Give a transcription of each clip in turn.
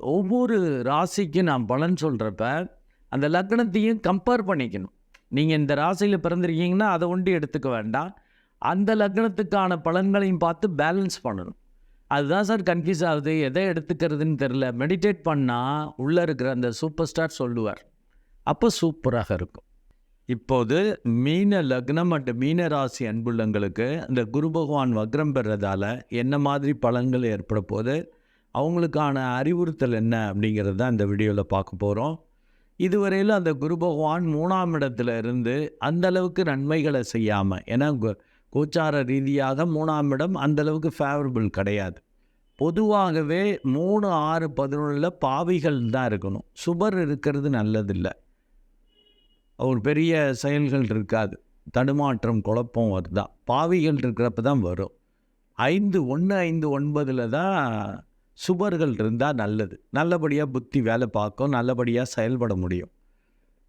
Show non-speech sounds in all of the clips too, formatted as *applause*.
ஒவ்வொரு ராசிக்கும் நான் பலன் சொல்கிறப்ப அந்த லக்னத்தையும் கம்பேர் பண்ணிக்கணும். நீங்கள் இந்த ராசியில் பிறந்திருக்கீங்கன்னா அதை ஒண்டி எடுத்துக்க வேண்டாம். அந்த லக்னத்துக்கான பலன்களையும் பார்த்து பேலன்ஸ் பண்ணணும். அதுதான் சார் கன்ஃபியூஸ் ஆகுது. எதை எடுத்துக்கிறதுன்னு தெரில மெடிடேட் பண்ணால் உள்ளே இருக்கிற அந்த சூப்பர் ஸ்டார் சொல்லுவார். அப்போ சூப்பராக இருக்கும். இப்போது மீன லக்னம் அண்ட் மீன ராசி அன்புள்ளங்களுக்கு இந்த குரு பகவான் வக்ரம் பெறதால என்ன மாதிரி பலன்கள் ஏற்பட போகுது? அவங்களுக்கான அறிவுறுத்தல் என்ன அப்படிங்கிறது தான் இந்த வீடியோவில் பார்க்க போகிறோம் இதுவரையில் அந்த குரு பகவான் மூணாம் இடத்துல இருந்து அந்தளவுக்கு நன்மைகளை செய்யாமல் ஏன்னா கோச்சார ரீதியாக மூணாம் இடம் அந்தளவுக்கு ஃபேவரபிள் கிடையாது. பொதுவாகவே மூணு ஆறு பதினொன்றில் பாவிகள் தான் இருக்கணும். சுபர் இருக்கிறது நல்லதில்லை. ஒரு பெரிய செயல்கள் இருக்காது. தடுமாற்றம் குழப்பம் வருதான் பாவிகள் இருக்கிறப்ப தான் வரும். ஐந்து ஒன்று ஐந்து ஒன்பதில் தான் சுபர்கள் இருந்தால் நல்லது. நல்லபடியாக புத்தி வேலை பார்க்கும் நல்லபடியாக செயல்பட முடியும்.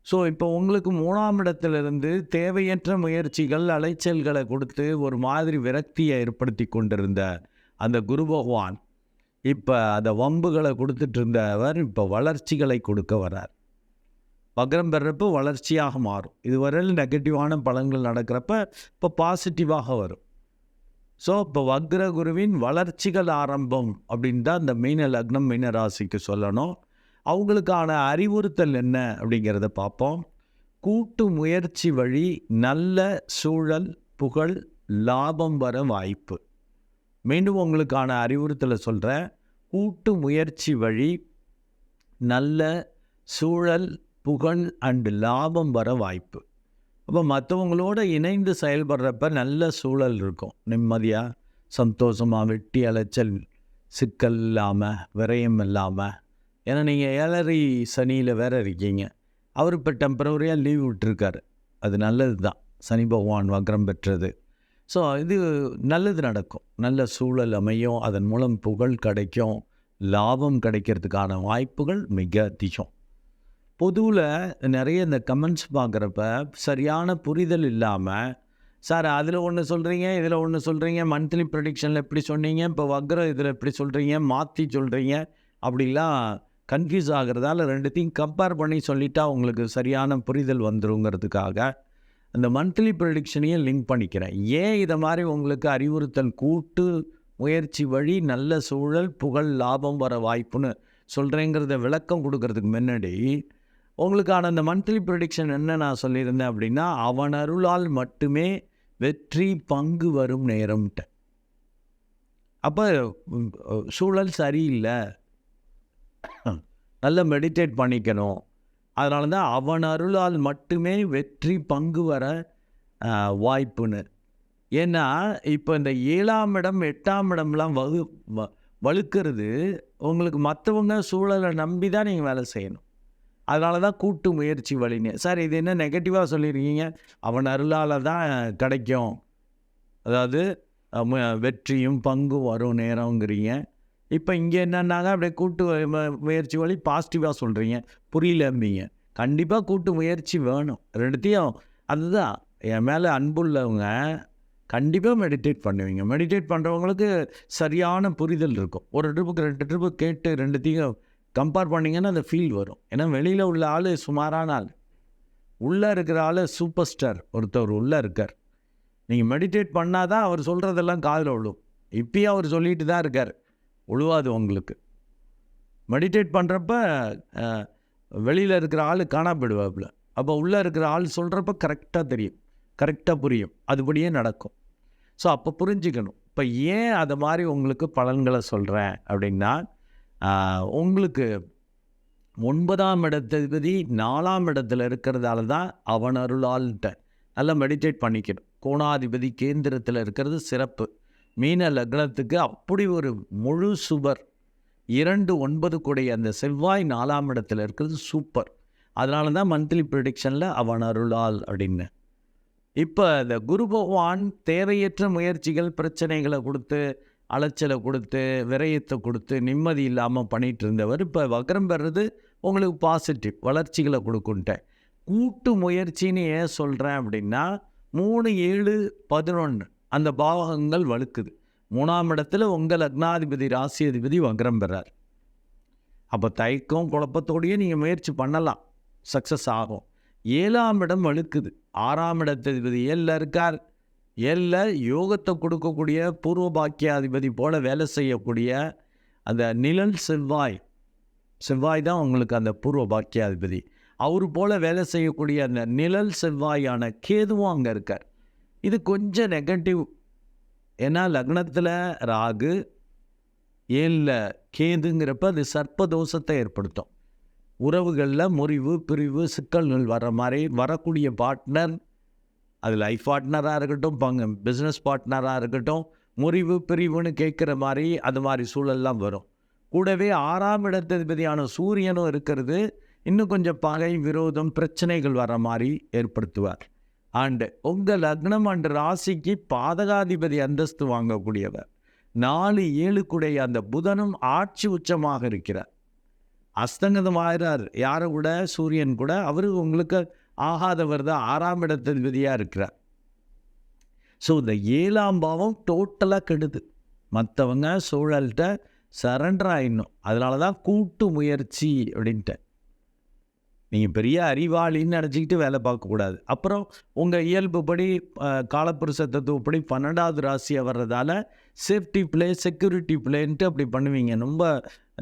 ஸோ இப்போ உங்களுக்கு மூணாம் இடத்துலேருந்து தேவையற்ற முயற்சிகள் அலைச்சல்களை கொடுத்து ஒரு மாதிரி விரக்தியை ஏற்படுத்தி கொண்டிருந்த அந்த குரு பகவான் இப்போ அந்த வம்புகளை கொடுத்துட்டு இருந்தவர் இப்போ வளர்ச்சிகளை கொடுக்க வரார் வக்ரம் பெறப்போ வளர்ச்சியாக மாறும். இதுவரையில் நெகட்டிவான பலன்கள் நடக்கிறப்ப இப்போ பாசிட்டிவாக வரும். ஸோ இப்போ வக்ர குருவின் வளர்ச்சிகள் ஆரம்பம் அப்படின்னு தான் இந்த மீன லக்னம் மீன ராசிக்கு சொல்லணும். அவங்களுக்கான அறிவுறுத்தல் என்ன அப்படிங்கிறத பார்ப்போம். கூட்டு முயற்சி வழி நல்ல சூழல் புகழ் லாபம் வர வாய்ப்பு. மீண்டும் உங்களுக்கான அறிவுறுத்தலை சொல்கிறேன் கூட்டு முயற்சி வழி நல்ல சூழல் புகழ் அண்டு லாபம் வர வாய்ப்பு. அப்போ மற்றவங்களோட இணைந்து செயல்படுறப்ப நல்ல சூழல் இருக்கும். நிம்மதியாக சந்தோஷமாக வெட்டி அலைச்சல் சிக்கல் இல்லாமல் விரயம் இல்லாமல் ஏன்னா நீங்கள் ஏழரை சனியில் வேற இருக்கீங்க. அவர் இப்போ டெம்பரவரியாக லீவ் விட்டுருக்காரு. அது நல்லது தான் சனி பகவான் வக்ரம் பெற்றது. ஸோ இது நல்லது நடக்கும். நல்ல சூழல் அமையும். அதன் மூலம் புகழ் கிடைக்கும். லாபம் கிடைக்கிறதுக்கான வாய்ப்புகள் மிக அதிகம். பொதுவில் நிறைய இந்த கமெண்ட்ஸ் பார்க்குறப்ப சரியான புரிதல் இல்லாமல் சார் அதில் ஒன்று சொல்கிறீங்க இதில் ஒன்று சொல்கிறீங்க மந்த்லி ப்ரொடிக்ஷனில் எப்படி சொன்னீங்க இப்போ வக்ரம் இதில் எப்படி சொல்கிறீங்க மாற்றி சொல்கிறீங்க அப்படிலாம் கன்ஃபியூஸ் ஆகிறதால ரெண்டுத்தையும் கம்பேர் பண்ணி சொல்லிட்டா உங்களுக்கு சரியான புரிதல் வந்துருங்கிறதுக்காக அந்த மந்த்லி ப்ரொடிக்ஷனையும் லிங்க் பண்ணிக்கிறேன். ஏன் இதை மாதிரி உங்களுக்கு அறிவுறுத்தல் கூட்டு முயற்சி வழி நல்ல சூழல் புகழ் லாபம் வர வாய்ப்புன்னு சொல்கிறேங்கிறத விளக்கம் கொடுக்கறதுக்கு முன்னாடி உங்களுக்கான அந்த மந்த்லி ப்ரொடிக்ஷன் என்ன நான் சொல்லியிருந்தேன் அப்படின்னா அவன் அருளால் மட்டுமே வெற்றி பங்கு வரும் நேரம்ட்ட. அப்போ சூழல் சரியில்லை. *clears throat* நல்ல மெடிடேட் பண்ணிக்கணும். அதனால தான் அவன் அருளால் மட்டுமே வெற்றி பங்கு வர வாய்ப்புன்னு. ஏன்னா இப்போ இந்த ஏழாம் இடம் எட்டாம் இடம்லாம் வகு வ வலுக்கிறது உங்களுக்கு மற்றவங்க சூழலை நம்பி தான் நீங்கள் வேலை செய்யணும். அதனால தான் கூட்டு முயற்சி வழின்னு சார் இது என்ன நெகட்டிவாக சொல்லியிருக்கீங்க? அவன் அருளால் தான் கிடைக்கும். அதாவது வெற்றியும் பங்கும் வரும் நேரங்கிறீங்க இப்போ இங்கே என்னன்னாங்க? அப்படியே கூட்டு முயற்சி வழி பாசிட்டிவாக சொல்கிறீங்க புரியலம்பீங்க கண்டிப்பாக கூட்டு முயற்சி வேணும். ரெண்டுத்தையும் அதுதான். என் மேலே அன்புள்ளவங்க கண்டிப்பாக மெடிடேட் பண்ணுவீங்க. மெடிடேட் பண்ணுறவங்களுக்கு சரியான புரிதல் இருக்கும். ஒரு ட்ரிப்புக்கு ரெண்டு ட்ரிப்பு கேட்டு ரெண்டுத்தையும் கம்பேர் பண்ணிங்கன்னா அந்த ஃபீல் வரும். ஏன்னா வெளியில் உள்ள ஆள் சுமாரான ஆள். உள்ளே இருக்கிற ஆள் சூப்பர் ஸ்டார் ஒருத்தர் உள்ளே இருக்கார். நீங்கள் மெடிடேட் பண்ணால் தான் அவர் சொல்கிறதெல்லாம் காதில் விழும். இப்பயும் அவர் சொல்லிட்டு தான் இருக்கார். உழுவாது உங்களுக்கு. மெடிடேட் பண்ணுறப்ப வெளியில் இருக்கிற ஆள் காணா அப்போ உள்ளே இருக்கிற ஆள் சொல்கிறப்ப கரெக்டாக தெரியும். கரெக்டாக புரியும். அதுபடியே நடக்கும். ஸோ அப்போ புரிஞ்சுக்கணும். இப்போ ஏன் அதை மாதிரி உங்களுக்கு பலன்களை சொல்கிறேன் அப்படின்னா உங்களுக்கு ஒன்பதாம் இடத்ததிபதி நாலாம் இடத்துல இருக்கிறதால தான் அவன் அருளால்ட்ட நல்லா மெடிடேட் பண்ணிக்கணும். கோணாதிபதி கேந்திரத்தில் இருக்கிறது சிறப்பு. மீன லக்னத்துக்கு அப்படி ஒரு முழு சுவர் இரண்டு ஒன்பது கூடிய அந்த செவ்வாய் நாலாம் இடத்துல இருக்கிறது சூப்பர் அதனால தான் மந்த்லி ப்ரிடிக்ஷனில் அவன் அருளால் அப்படின்னு. இப்போ இந்த குரு பகவான் தேவையற்ற முயற்சிகள் பிரச்சனைகளை கொடுத்து அலைச்சலை கொடுத்து விரயத்தை கொடுத்து நிம்மதி இல்லாமல் பண்ணிகிட்டு இருந்தவர் இப்போ வக்ரம் பெறது உங்களுக்கு பாசிட்டிவ் வளர்ச்சிகளை கொடுக்குன்ட்டேன் கூட்டு முயற்சின்னு ஏன் சொல்கிறேன் அப்படின்னா மூணு ஏழு பதினொன்று அந்த பாவகங்கள் வலுக்குது மூணாம் இடத்துல உங்கள் லக்னாதிபதி ராசி அதிபதி வக்ரம் பெறார். அப்போ தயக்கம் குழப்பத்தோடையே நீங்கள் முயற்சி பண்ணலாம். சக்ஸஸ் ஆகும். ஏழாம் இடம் வலுக்குது ஆறாம் இடத்ததிபதி ஏழில் இருக்கார். ஏழில் யோகத்தை கொடுக்கக்கூடிய பூர்வ பாக்கியாதிபதி போல வேலை செய்யக்கூடிய அந்த நிழல் செவ்வாய். செவ்வாய் தான் உங்களுக்கு அந்த பூர்வ பாக்கியாதிபதி. அவர் போல வேலை செய்யக்கூடிய அந்த நிழல் செவ்வாயான கேதுவும் அங்கே இருக்கார். இது கொஞ்சம் நெகட்டிவ் ஏன்னா லக்னத்தில் ராகு ஏழில் கேதுங்கிறப்ப அது சர்ப்ப தோஷத்தை ஏற்படுத்தும். உறவுகளில் முறிவு பிரிவு சிக்கல்கள் வர மாதிரி வரக்கூடிய பார்ட்னர் அது லைஃப் பார்ட்னராக இருக்கட்டும் பங்கு பிஸ்னஸ் பார்ட்னராக இருக்கட்டும் முறிவு பிரிவுன்னு கேட்குற மாதிரி அது மாதிரி சூழல்லாம் வரும். கூடவே ஆறாம் இடத்ததிபதியான சூரியனும் இருக்கிறது. இன்னும் கொஞ்சம் பகை விரோதம் பிரச்சனைகள் வர மாதிரி ஏற்படுத்துவார். அண்டு உங்கள் லக்னம் அண்டு ராசிக்கு பாதகாதிபதி அந்தஸ்து வாங்கக்கூடியவர். நாலு ஏழுக்குடைய அந்த புதனும் ஆட்சி உச்சமாக இருக்கிறார். அஸ்தங்கதம் ஆகிறார் யாரை கூட? சூரியன் கூட. அவரு உங்களுக்கு ஆகாதவர் தான் ஆறாம் இடத்ததிபதியாக இருக்கிறார். ஸோ இந்த ஏழாம் பாவம் டோட்டலாக கெடுது. மற்றவங்க சூழல்கிட்ட சரண்டர் ஆகிடணும் அதனால தான் கூட்டு முயற்சி அப்படின்ட்டு. நீங்கள் பெரிய அறிவாளின்னு நினச்சிக்கிட்டு வேலை பார்க்கக்கூடாது அப்புறம் உங்கள் இயல்புப்படி காலப்புருஷ தத்துவப்படி பன்னெண்டாவது ராசியாக வர்றதால சேஃப்டி பிளே செக்யூரிட்டி பிளேன்ட்டு அப்படி பண்ணுவீங்க. ரொம்ப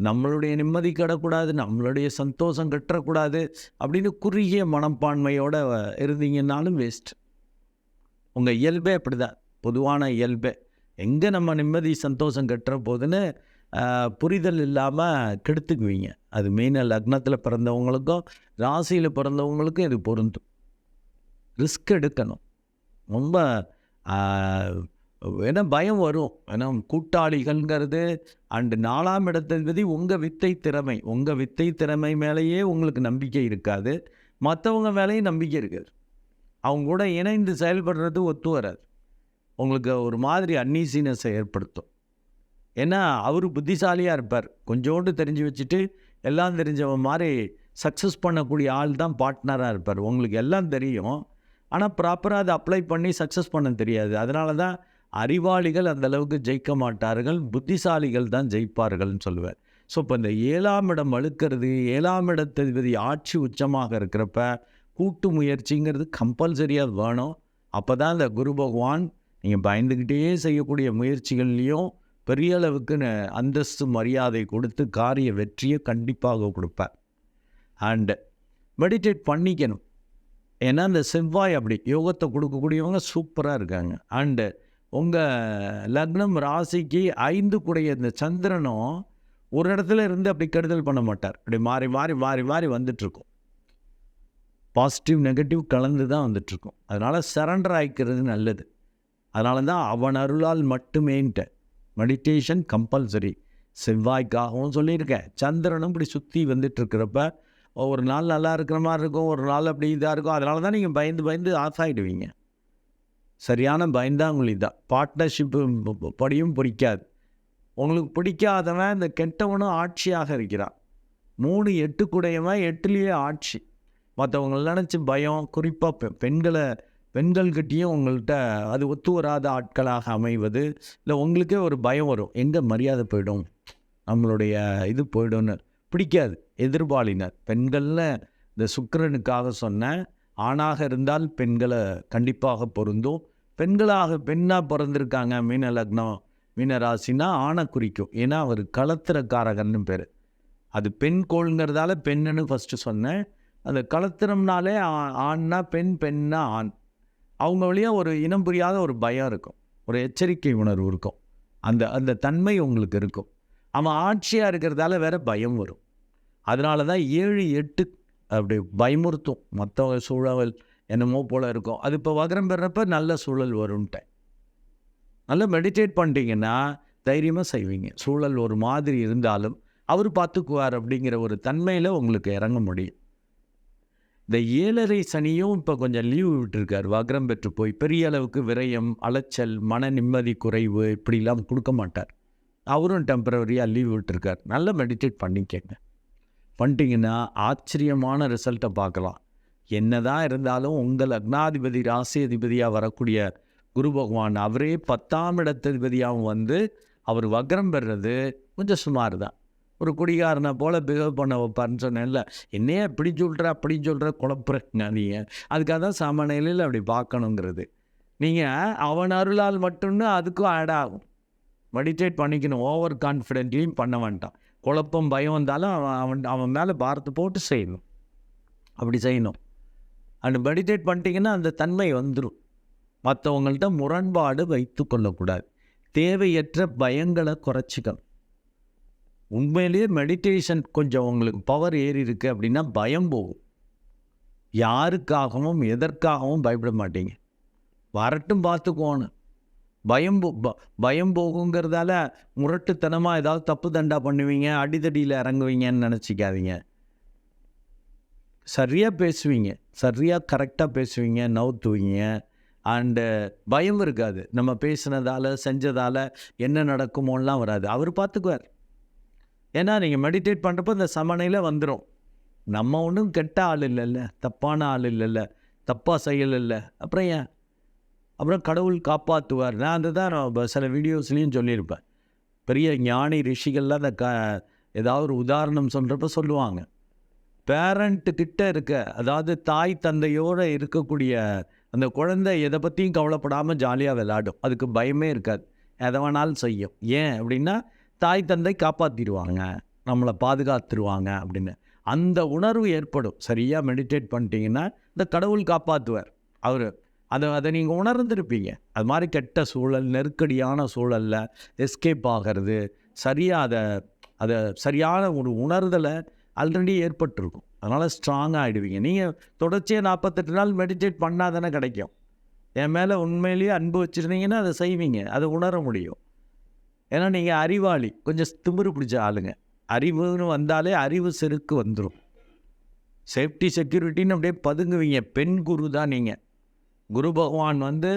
நம்மளுடைய நிம்மதி கெடக்கூடாது நம்மளுடைய சந்தோஷம் கட்டக்கூடாது அப்படின்னு குறுகிய மனப்பான்மையோடு இருந்தீங்கன்னாலும் வேஸ்ட் உங்கள் இயல்பே அப்படி தான் பொதுவான இயல்பே. எங்கே நம்ம நிம்மதி சந்தோஷம் கட்டுற போதுன்னு புரிதல் இல்லாமல் கெடுத்துக்குவீங்க. அது மெயினாக லக்னத்தில் பிறந்தவங்களுக்கும் ராசியில் பிறந்தவங்களுக்கும் இது பொருந்தும். ரிஸ்க் எடுக்கணும். ரொம்ப ஏன்னா பயம் வரும். ஏன்னா கூட்டாளிகள்ங்கிறது அண்டு நாலாம் இடத்ததிபதி உங்கள் வித்தை திறமை உங்கள் வித்தை திறமை மேலேயே உங்களுக்கு நம்பிக்கை இருக்காது. மற்றவங்க மேலேயும் நம்பிக்கை இருக்காது. அவங்க கூட இணைந்து செயல்படுறது ஒத்து வராது. உங்களுக்கு ஒரு மாதிரி அன்னீசினஸை ஏற்படுத்தும். ஏன்னா அவர் புத்திசாலியாக இருப்பார். கொஞ்சோண்டு தெரிஞ்சு வச்சுட்டு எல்லாம் தெரிஞ்சவன் மாதிரி சக்ஸஸ் பண்ணக்கூடிய ஆள் தான் பார்ட்னராக இருப்பார். உங்களுக்கு எல்லாம் தெரியும். ஆனால் ப்ராப்பராக அதை அப்ளை பண்ணி சக்ஸஸ் பண்ண தெரியாது. அதனால தான் அறிவாளிகள் அந்த அளவுக்கு ஜெயிக்க மாட்டார்கள் புத்திசாலிகள் தான் ஜெயிப்பார்கள்னு சொல்லுவேன் ஸோ இப்போ இந்த ஏழாம் இடம் அழுக்கிறது ஏழாம் இடத்ததிபதி ஆட்சி உச்சமாக இருக்கிறப்ப கூட்டு முயற்சிங்கிறது கம்பல்சரியாக வேணும். அப்போ தான் இந்த குரு பகவான் நீங்கள் பயந்துக்கிட்டே செய்யக்கூடிய முயற்சிகள்லேயும் பெரிய அளவுக்கு அந்தஸ்து மரியாதை கொடுத்து காரிய வெற்றியை கண்டிப்பாக கொடுப்பார். அண்டு மெடிடேட் பண்ணிக்கணும். ஏன்னா இந்த செவ்வாய் அப்படி யோகத்தை கொடுக்கக்கூடியவங்க சூப்பராக இருக்காங்க. அண்டு உங்கள் லக்னம் ராசிக்கு ஐந்து கூடிய இந்த சந்திரனும் ஒரு இடத்துல இருந்து அப்படி கெடுதல் பண்ண மாட்டார். அப்படி மாறி மாறி மாறி மாறி வந்துட்டுருக்கும். பாசிட்டிவ் நெகட்டிவ் கலந்து தான் வந்துட்டுருக்கும். அதனால் சரண்டர் ஆகிக்கிறது நல்லது. அதனால தான் அவன் அருளால் மட்டுமேன்ட்டு மெடிடேஷன் கம்பல்சரி செவ்வாய்க்காகவும் சொல்லியிருக்கேன். சந்திரனும் இப்படி சுற்றி வந்துட்டுருக்கிறப்ப ஒரு நாள் நல்லா இருக்கிற மாதிரி இருக்கும் ஒரு நாள் அப்படி இதாக இருக்கும். அதனால தான் நீங்கள் பயந்து பயந்து ஆஃப் ஆகிடுவீங்க சரியான பயந்தாங்குழி தான். பார்ட்னர்ஷிப்பு படியும் பிடிக்காது. உங்களுக்கு பிடிக்காதவன் இந்த கெட்டவனும் ஆட்சியாக இருக்கிறான். மூணு எட்டு குடையவன் எட்டுலேயே ஆட்சி. மற்றவங்களை நினச்சி பயம் குறிப்பாக பெ பெண்களை பெண்கள்கிட்டேயும் உங்கள்கிட்ட அது ஒத்து வராத ஆட்களாக அமைவது இல்லை உங்களுக்கே ஒரு பயம் வரும். எங்கே மரியாதை போயிடும்? நம்மளுடைய இது போயிடும்னு. பிடிக்காது. எதிர்பாலினர். பெண்களில் இந்த சுக்கரனுக்காக சொன்னேன் ஆணாக இருந்தால் பெண்களை கண்டிப்பாக பொருந்தும். பெண்களாக பெண்ணாக பிறந்திருக்காங்க மீன லக்னம் மீன ராசினா ஆணை குறிக்கும். ஏன்னா அவர் களத்திரக்காரகன்னு பேர். அது பெண் கோள்ங்கிறதால பெண்ணுன்னு ஃபஸ்ட்டு சொன்னேன். அந்த களத்திரம்னாலே ஆண்னா பெண் பெண்ணா ஆண். அவங்க வழியாக ஒரு இனம் புரியாத ஒரு பயம் இருக்கும். ஒரு எச்சரிக்கை உணர்வு இருக்கும். அந்த அந்த தன்மை உங்களுக்கு இருக்கும். அவன் ஆட்சியாக இருக்கிறதால வேற பயம் வரும். அதனால தான் ஏழு எட்டு அப்படி பயமுறுத்தும். மற்ற சூழல் என்னமோ போல் இருக்கும். அது இப்போ வகரம் பெறப்ப நல்ல சூழல் வரும்ன்ட்டேன் நல்லா மெடிடேட் பண்ணிட்டீங்கன்னா தைரியமாக செய்வீங்க. சூழல் ஒரு மாதிரி இருந்தாலும் அவர் பார்த்துக்குவார் அப்படிங்கிற ஒரு தன்மையில் உங்களுக்கு இறங்க முடியும். இந்த ஏழரை சனியும் இப்போ கொஞ்சம் லீவு விட்டுருக்கார். வக்ரம் பெற்று போய் பெரிய அளவுக்கு விரயம் அலைச்சல் மன நிம்மதி குறைவு இப்படிலாம் கொடுக்க மாட்டார். அவரும் டெம்பரவரியாக லீவ் விட்டுருக்கார். நல்லா மெடிடேட் பண்ணிக்கங்க. பண்ணிட்டீங்கன்னா ஆச்சரியமான ரிசல்ட்டை பார்க்கலாம். என்னதான் இருந்தாலும் உங்கள் லக்னாதிபதி ராசி அதிபதியாக வரக்கூடிய குரு பகவான் அவரே பத்தாம் இடத்ததிபதியாகவும் வந்து அவர் வக்ரம் பெறுறது கொஞ்சம் சுமார் தான் ஒரு குடிகாரனை போல் பிஹேவ் பண்ண வைப்பார்னு சொன்னேன்ல என்னையே இப்படி சொல்கிற அப்படி சொல்கிற குழப்புறீங்க நீங்கள் அதுக்காக தான் சமநிலையில் அப்படி பார்க்கணுங்கிறது. நீங்கள் அவன் அருளால் மட்டும்னு அதுக்கும் ஆட் ஆகும். மெடிடேட் பண்ணிக்கணும் ஓவர் கான்ஃபிடென்ட்லேயும் பண்ண வேண்டாம். குழப்பம் பயம் வந்தாலும் அவன் அவன் அவன் மேலே பாரத்தை போட்டு செய்யணும். அப்படி செய்யணும். அண்ட் மெடிடேட் பண்ணிட்டீங்கன்னா அந்த தன்மை வந்துடும் மற்றவங்கள்ட்ட முரண்பாடு வைத்து கொள்ளக்கூடாது. தேவையற்ற பயங்களை குறைச்சிக்கணும். உண்மையிலேயே மெடிடேஷன் கொஞ்சம் உங்களுக்கு பவர் ஏறி இருக்குது அப்படின்னா பயம் போகும். யாருக்காகவும் எதற்காகவும் பயப்பட மாட்டீங்க. வரட்டும் பார்த்துக்கோணும் பயம் போ- ப- பயம் போகுங்கிறதால முரட்டுத்தனமாக ஏதாவது தப்பு தண்டா பண்ணுவீங்க அடிதடியில் இறங்குவீங்கன்னு நினச்சிக்காதீங்க. சரியாக பேசுவீங்க சரியாக கரெக்டாக பேசுவீங்க நவுத்துவீங்க. அண்டு பயம் இருக்காது. நம்ம பேசினதால் செஞ்சதால் என்ன நடக்குமோலாம் வராது. அவர் பார்த்துக்குவார் ஏன்னா நீங்கள் மெடிடேட் பண்ணுறப்போ இந்த சமநிலை வந்துடும் நம்ம ஒன்றும் கெட்ட ஆள் இல்லைல்ல தப்பான ஆள் இல்லைல்ல தப்பாக செயல் இல்லை. அப்புறம் ஏன்? அப்புறம் கடவுள் காப்பாற்றுவார் நான் அதை தான் நான் சில வீடியோஸ்லேயும் சொல்லியிருப்பேன். பெரிய ஞானி ரிஷிகள்லாம் அந்த க ஏதாவது ஒரு உதாரணம் சொல்கிறப்ப சொல்லுவாங்க. பேரண்ட்டுக்கிட்ட இருக்க அதாவது தாய் தந்தையோடு இருக்கக்கூடிய அந்த குழந்தை எதை பற்றியும் கவலைப்படாமல் ஜாலியாக விளையாடும். அதுக்கு பயமே இருக்காது. எதை வேணாலும் செய்யும். ஏன் அப்படின்னா தாய் தந்தை காப்பாற்றிடுவாங்க நம்மளை பாதுகாத்துருவாங்க அப்படின்னு. அந்த உணர்வு ஏற்படும். சரியாக மெடிடேட் பண்ணிட்டீங்கன்னா இந்த கடவுள் காப்பாற்றுவார் அவர் அதை அதை நீங்கள் உணர்ந்திருப்பீங்க. அது மாதிரி கெட்ட சூழல் நெருக்கடியான சூழலில் எஸ்கேப் ஆகிறது சரியாக அதை அதை சரியான ஒரு உணர்தலை ஆல்ரெடி ஏற்பட்டிருக்கும். அதனால் ஸ்ட்ராங்காக ஆகிடுவீங்க நீங்கள் தொடர்ச்சியாக நாற்பத்தெட்டு நாள் மெடிடேட் பண்ணால் தானே கிடைக்கும். என் மேலே உண்மையிலேயே அன்பு வச்சுருந்தீங்கன்னா அதை செய்வீங்க. அதை உணர முடியும். ஏன்னா நீங்கள் அறிவாளி. கொஞ்சம் திமிரு பிடிச்ச ஆளுங்க. அறிவுன்னு வந்தாலே அறிவு செருக்கு வந்துடும் சேஃப்டி செக்யூரிட்டின்னு அப்படியே பதுங்குவீங்க. பெண் குரு தான் நீங்கள் குரு பகவான் வந்து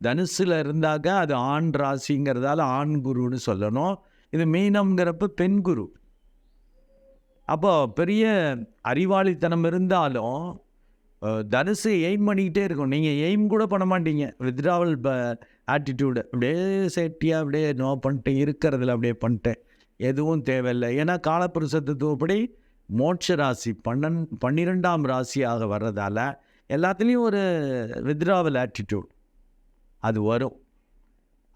தனுசில் இருந்தாக்க அது ஆண் ராசிங்கிறதால ஆண் குருன்னு சொல்லணும். இது மீனம்ங்கிறப்ப பெண் குரு. அப்போ பெரிய அறிவாளித்தனம் இருந்தாலும் தனுசு எய்ம் பண்ணிக்கிட்டே இருக்கும். நீங்கள் எய்ம் கூட பண்ண மாட்டீங்க. வித்ராவல் ஆட்டிடியூடு அப்படியே சேஃப்டியாக அப்படியே நோ பண்ணிட்டேன் இருக்கிறதுல அப்படியே பண்ணிட்டேன். எதுவும் தேவையில்லை. ஏன்னா காலப்புருஷத்துவப்படி மோட்ச ராசி பன்னெண் பன்னிரெண்டாம் ராசியாக வர்றதால எல்லாத்துலேயும் ஒரு வித்ராவல் ஆட்டிடியூட் அது வரும்.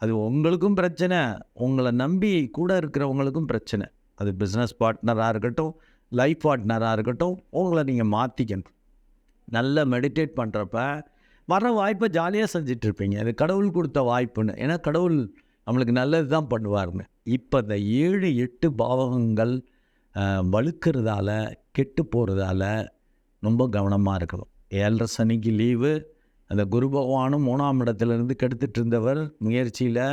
அது உங்களுக்கும் பிரச்சனை. உங்களை நம்பி கூட இருக்கிறவங்களுக்கும் பிரச்சனை. அது பிஸ்னஸ் பார்ட்னராக இருக்கட்டும் லைஃப் பார்ட்னராக இருக்கட்டும் உங்களை நீங்கள் மாற்றிக்கணும் நல்லா மெடிடேட் பண்ணுறப்ப வர வாய்ப்பை ஜாலியாக செஞ்சிட்ருப்பீங்க அது கடவுள் கொடுத்த வாய்ப்புன்னு. ஏன்னா கடவுள் நம்மளுக்கு நல்லது தான் பண்ணுவாருங்க. இப்போ இந்த ஏழு எட்டு பாவகங்கள் வழுக்கிறதால கெட்டு போகிறதால ரொம்ப கவனமாக இருக்கணும். ஏழரை சனிக்கு லீவு. அந்த குரு பகவானும் மூணாம் இடத்துலேருந்து கெடுத்துட்டு இருந்தவர் முயற்சியில்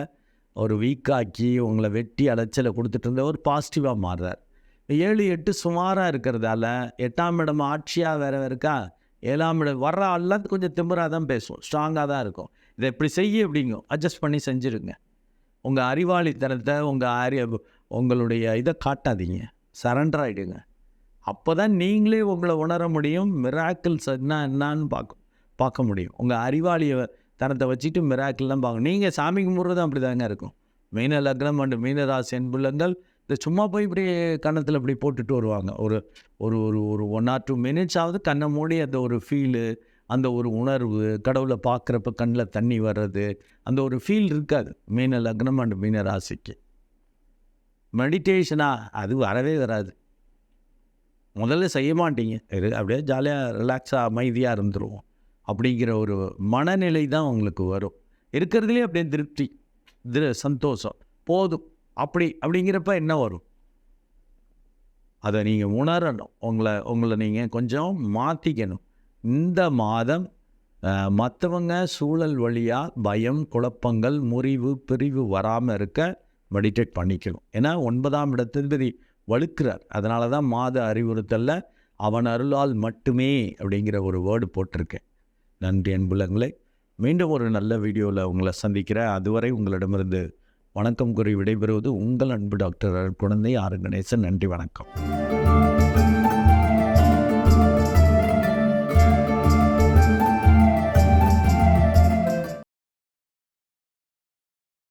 ஒரு வீக்காக்கி உங்களை வெட்டி அலைச்சலை கொடுத்துட்டு இருந்தவர் பாசிட்டிவாக மாறுறார். ஏழு எட்டு சுமாராக இருக்கிறதால எட்டாம் இடம் ஆட்சியாக வேறு இருக்கா? ஏழாம் இடம் வர்ற ஆள்லாம் கொஞ்சம் திமிராக தான் பேசும் ஸ்ட்ராங்காக தான் இருக்கும். இதை இப்படி செய்ய எப்படிங்கும் அட்ஜஸ்ட் பண்ணி செஞ்சுருங்க. உங்கள் அறிவாளித்தனத்தை உங்கள் அறி உங்களுடைய இதை காட்டாதீங்க. சரண்டர் ஆகிடுங்க அப்போ தான் நீங்களே உங்களை உணர முடியும். மிராக்கிள்ஸ் என்ன என்னான்னு பார்க்க பார்க்க முடியும். உங்கள் அறிவாளிய தனத்தை வச்சுட்டு மிராக்கிள்லாம் பார்க்கணும். நீங்கள் சாமி கும்பிட்றதும் அப்படி தாங்க இருக்கும். மீன லக்னம் அண்டு மீனராசி அன்புள்ளங்கள் இந்த சும்மா போய் இப்படி கன்னத்தில் இப்படி போட்டுட்டு வருவாங்க. ஒரு ஒரு ஒரு ஒரு ஒன் ஆர் டூ மினிட்ஸ் ஆகுது கண்ணை மூடி அந்த ஒரு ஃபீலு அந்த ஒரு உணர்வு கடவுளை பார்க்குறப்ப கண்ணில் தண்ணி வர்றது அந்த ஒரு ஃபீல் இருக்காது. மீன லக்னம் அண்டு மீன ராசிக்கு. மெடிடேஷனா அது வரவே வராது. முதல்ல செய்ய மாட்டீங்க. அப்படியே ஜாலியாக ரிலாக்ஸாக அமைதியாக இருந்துருவோம். அப்படிங்கிற ஒரு மனநிலை தான் உங்களுக்கு வரும். இருக்கிறதுலே அப்படியே திருப்தி திரு சந்தோஷம். போதும். அப்படி அப்படிங்கிறப்ப என்ன வரும்? அதை நீங்கள் உணரணும். உங்களை உங்களை நீங்கள் கொஞ்சம் மாற்றிக்கணும் இந்த மாதம் மற்றவங்க சூழல் வழியாக பயம் குழப்பங்கள் முறிவு பிரிவு வராமல் இருக்க மெடிடேட் பண்ணிக்கணும். ஏன்னா ஒன்பதாம் இடத்தின்பதி வலுக்கிறார் அதனால தான் மாத அறிவுறுத்தலில் அவன் அருளால் மட்டுமே அப்படிங்கிற ஒரு வேர்டு போட்டிருக்கேன். நன்றி அன்புலங்களை. மீண்டும் ஒரு நல்ல வீடியோவில் உங்களை சந்திக்கிறேன். அதுவரை உங்களிடமிருந்து வணக்கம் கூறி விடைபெறுவது உங்கள் அன்பு டாக்டர் குழந்தை ஆறு கணேசன். நன்றி வணக்கம்.